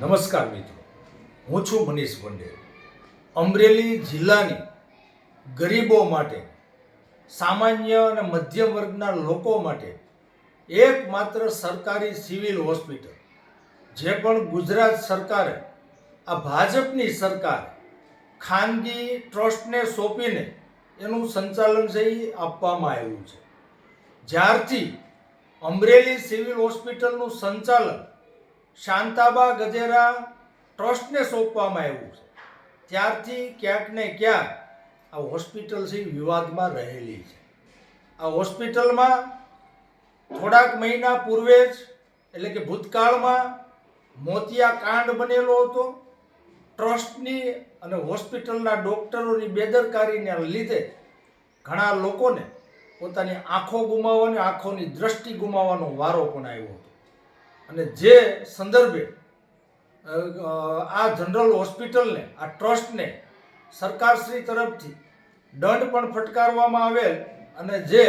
નમસ્કાર મિત્રો. હું છું મનીષ પંડે અમરેલી જિલ્લાની ગરીબો માટે, સામાન્ય અને મધ્યમ વર્ગના લોકો માટે એકમાત્ર સરકારી સિવિલ હોસ્પિટલ, જે પણ ગુજરાત સરકારે આ ભાજપની સરકાર ખાનગી ટ્રસ્ટને સોંપીને એનું સંચાલન છે એ આપવામાં આવ્યું છે. જ્યારથી અમરેલી સિવિલ હોસ્પિટલનું સંચાલન શાંતાબા ગજેરા ટ્રસ્ટને સોંપવામાં આવ્યું છે. ત્યારથી ક્યાંક ને ક્યાંક આ હોસ્પિટલ છે વિવાદમાં રહેલી છે. આ હોસ્પિટલમાં થોડાક મહિના પૂર્વે જ, એટલે કે ભૂતકાળમાં, મોતિયા કાંડ બનેલો હતો. ટ્રસ્ટની અને હોસ્પિટલના ડોક્ટરોની બેદરકારીને લીધે ઘણા લોકોને પોતાની આંખો ગુમાવવાની, આંખોની દ્રષ્ટિ ગુમાવવાનો વારો પણ આવ્યો હતો. અને જે સંદર્ભે આ જનરલ હોસ્પિટલને, આ ટ્રસ્ટને સરકારશ્રી તરફથી દંડ પણ ફટકારવામાં આવેલ અને જે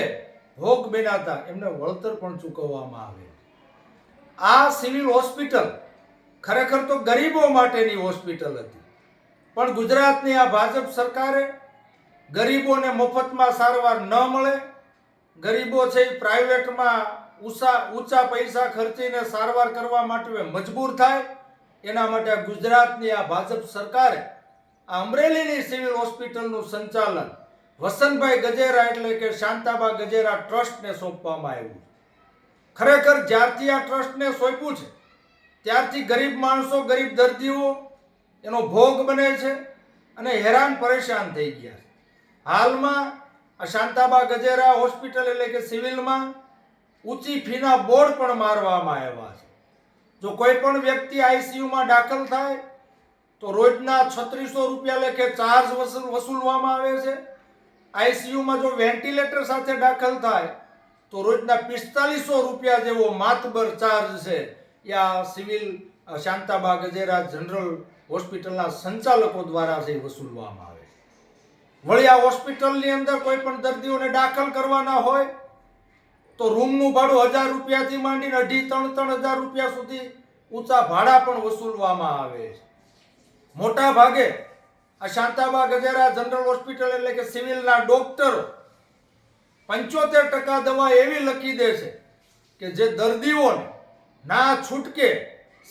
ભોગ બેનાતા એમને વળતર પણ ચૂકવવામાં આવેલ. આ સિવિલ હોસ્પિટલ ખરેખર તો ગરીબો માટેની હોસ્પિટલ હતી. પણ ગુજરાતની આ ભાજપ સરકારે ગરીબોને મફતમાં સારવાર ન મળે, ગરીબો છે એ પ્રાઇવેટમાં ઊંચા ઊંચા પૈસા ખર્ચીને સારવાર કરવા માટે મજબૂર થાય. એના માટે ગુજરાતની આ ભાજપ સરકારે આ અમરેલીની સિવિલ હોસ્પિટલનું સંચાલન વસંતભાઈ ગજેરા એટલે કે શાંતાબા ગજેરા ટ્રસ્ટને સોંપવામાં આવ્યું ખરેખર જ્યારથી આ ટ્રસ્ટને સોંપ્યું છે, ત્યારથી ગરીબ માણસો, ગરીબ દર્દીઓ એનો ભોગ બને છે અને હેરાન પરેશાન થઈ ગયા છે. હાલમાં આ શાંતાબા ગજેરા હોસ્પિટલ એટલે કે સિવિલમાં ઊંચી ફીના બોર્ડ પણ મારવામાં આવ્યા છે. જો કોઈ પણ વ્યક્તિ આઈસીયુમાં દાખલ થાય, તો રોજના છત્રીસો રૂપિયા લેખે ચાર્જ વસૂલવામાં આવે છે. આઈસીયુમાં જો વેન્ટિલેટર સાથે દાખલ થાય, તો રોજના પિસ્તાલીસો રૂપિયા જેવો માતબર ચાર્જ છે એ આ સિવિલ શાંતાબાગ શાંતાબા ગજેરા જનરલ હોસ્પિટલના સંચાલકો દ્વારા છે વસૂલવામાં આવે વળી આ હોસ્પિટલની અંદર કોઈ પણ દર્દીઓને દાખલ કરવાના હોય તો રૂમનું ભાડું હજાર રૂપિયાથી માંડીને અઢી ત્રણ ત્રણ હજાર રૂપિયા સુધી ઊંચા ભાડા પણ વસૂલવામાં આવે છે. મોટા ભાગે આ શાંતાબા ગજેરા જનરલ હોસ્પિટલ એટલે કે સિવિલના ડોક્ટરો પંચોતેર ટકા દવા એવી લખી દે છે કે જે દર્દીઓને ના છૂટકે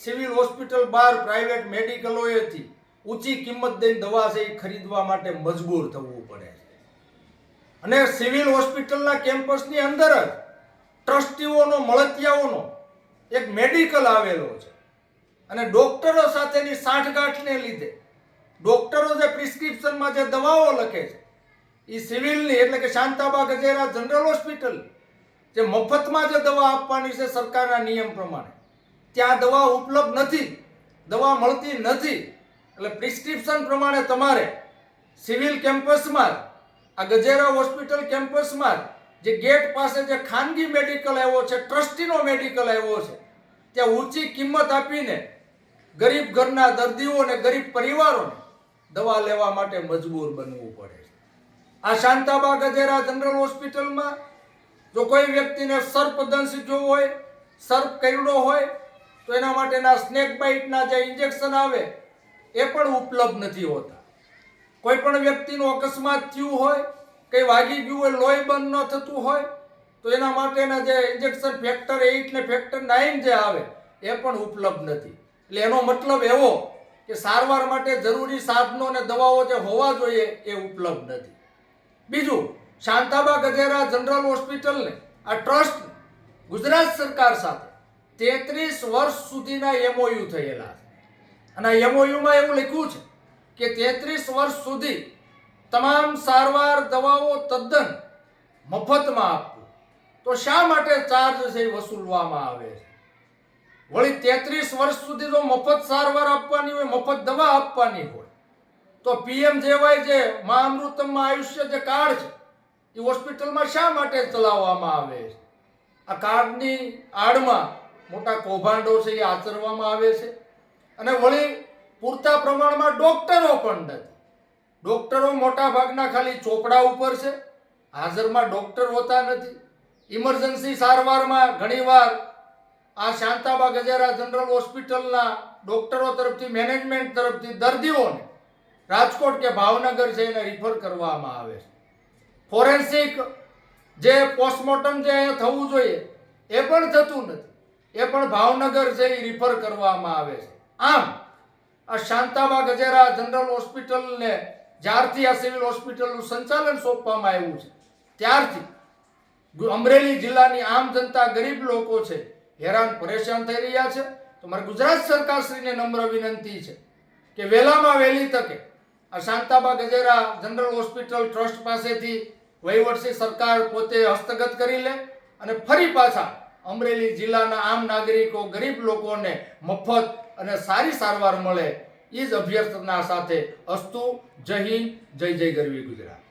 સિવિલ હોસ્પિટલ બહાર પ્રાઇવેટ મેડિકલોએથી ઊંચી કિંમત દઈને દવા છે એ ખરીદવા માટે મજબૂર થવું પડે છે. અને સિવિલ હોસ્પિટલના કેમ્પસની અંદર જ ટ્રસ્ટીઓનો, મળતિયાઓનો એક મેડિકલ આવેલો છે. અને ડોક્ટરો સાથેની સાંઠગાંઠને લીધે ડોક્ટરો જે પ્રિસ્ક્રિપ્શનમાં જે દવાઓ લખે છે એ સિવિલની એટલે કે શાંતાબા ગજેરા જનરલ હોસ્પિટલ, જે મફતમાં જે દવા આપવાની છે સરકારના નિયમ પ્રમાણે, ત્યાં દવા ઉપલબ્ધ નથી, દવા મળતી નથી. એટલે પ્રિસ્ક્રિપ્શન પ્રમાણે તમારે સિવિલ કેમ્પસમાં આ ગજેરા હોસ્પિટલ કેમ્પસમાં જ ગેટ પાસે જે ખાનગી મેડિકલ આવ્યો છે, ટ્રસ્ટીનો મેડિકલ આવ્યો છે, ત્યાં ઊંચી કિંમત આપીને ગરીબ ઘરના દર્દીઓને ગરીબ પરિવારોને દવા લેવા માટે મજબૂર બનવું પડે છે. આ શાંતાબા ગજેરા જનરલ હોસ્પિટલમાં જો કોઈ વ્યક્તિને સર્પદંશ જો હોય, સર્પ કરડો હોય, તો એના માટેના સ્નેક બાઇટના જે ઇન્જેક્શન આવે, એ પણ ઉપલબ્ધ નથી હોતા. કોઈ પણ વ્યક્તિનો અકસ્માત થયું હોય કંઈ વાગી ગયું હોય, લોહી બંધ ન થતું હોય, તો એના માટેના જે ઇન્જેક્શન ફેક્ટર એઇટ ને ફેક્ટર નાઇન જે આવે, એ પણ ઉપલબ્ધ નથી. એટલે એનો મતલબ એવો કે સારવાર માટે જરૂરી સાધનો અને દવાઓ જે હોવા જોઈએ, એ ઉપલબ્ધ નથી. બીજું, શાંતાબા ગજેરા જનરલ હોસ્પિટલને આ ટ્રસ્ટ ગુજરાત સરકાર સાથે તેત્રીસ વર્ષ સુધીના એમઓયુ થયેલા છે. અને એમઓયુમાં એવું લખ્યું છે કે તેત્રીસ વર્ષ સુધી તમામ સારવાર દવાઓ તદ્દન મફતમાં આપવું. તો શા માટે ચાર્જ છે એ વસૂલવામાં આવે છે? વળી તેત્રીસ વર્ષ સુધી જો મફત સારવાર આપવાની હોય, મફત દવા આપવાની હોય. તો પીએમ જેવાય જે મા અમૃતમમાં આયુષ્ય જે કાર્ડ છે, એ હોસ્પિટલમાં શા માટે ચલાવવામાં આવે છે? આ કાર્ડની આડમાં મોટા કૌભાંડો છે એ આચરવામાં આવે છે. અને વળી પૂરતા પ્રમાણમાં ડોક્ટરો પણ નથી. ડોક્ટરો મોટા ભાગના ખાલી ચોપડા ઉપર છે. હાજરમાં ડોક્ટર હોતા નથી. ઇમરજન્સી સારવારમાં ઘણીવાર આ શાંતાબા ગજેરા જનરલ હોસ્પિટલના ડોક્ટરો તરફથી, મેનેજમેન્ટ તરફથી દર્દીઓને રાજકોટ કે ભાવનગર એને રિફર કરવામાં આવે છે. ફોરેન્સિક જે પોસ્ટમોર્ટમ જે અહીંયા થવું જોઈએ, એ પણ થતું નથી. એ પણ ભાવનગર છે રિફર કરવામાં આવે છે. આમ, આ શાંતાબા ગજેરા જનરલ હોસ્પિટલને જ્યારથી આ સિવિલ હોસ્પિટલનું સંચાલન સોંપવામાં આવ્યું છે, ત્યારથી અમરેલી જિલ્લાની આમ જનતા ગરીબ લોકો છે, હેરાન પરેશાન થઈ રહ્યા છે. તો મારે ગુજરાત સરકારશ્રીને નમ્ર વિનંતી છે કે વહેલામાં વહેલી તકે આ Shantaba Gajera general hospital trust પાસેથી વહીવટી સરકાર પોતે હસ્તગત કરી લે અને ફરી પાછા અમરેલી જિલ્લાના આમ નાગરિકો ગરીબ લોકોને મફત અને સારી સારવાર મળે એ જ અભ્યર્થના સાથે અસ્તુ જય હિન્દ જય જય ગરવી ગુજરાત.